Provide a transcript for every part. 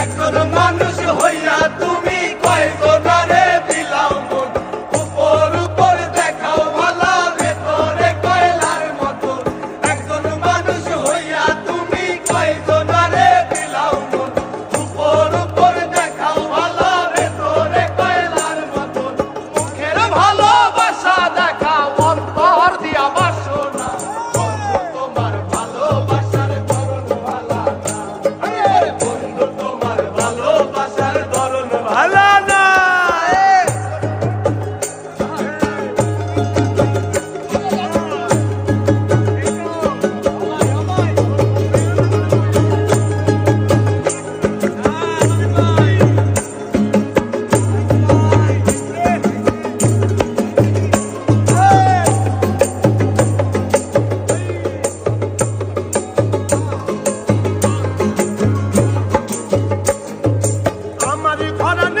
একজন মানুষ হইয়া তুমি কয়জনারে বিলাও মন, উপর উপর দেখাও ভালা ভেতরে মতো। একজন মানুষ হইয়া তুমি কয়জনারে বিলাও মন, উপর উপর দেখাও ভালা ভেতরে কয়লার মতো। ভালোবাসা Para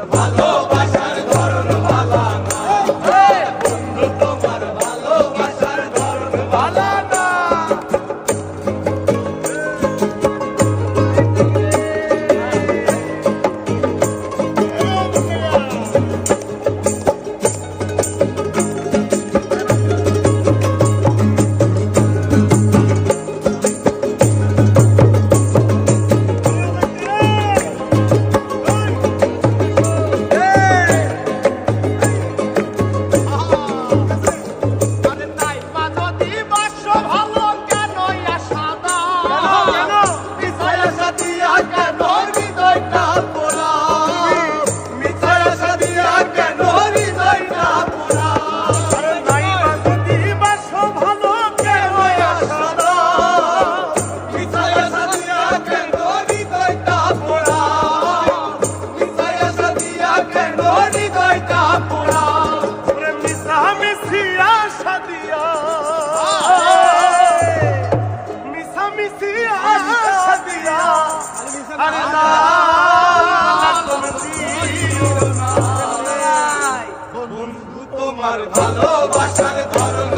তোমার মিশামিশি আশা দিয়া। আরে না তোমার ভালোবাসার ধরন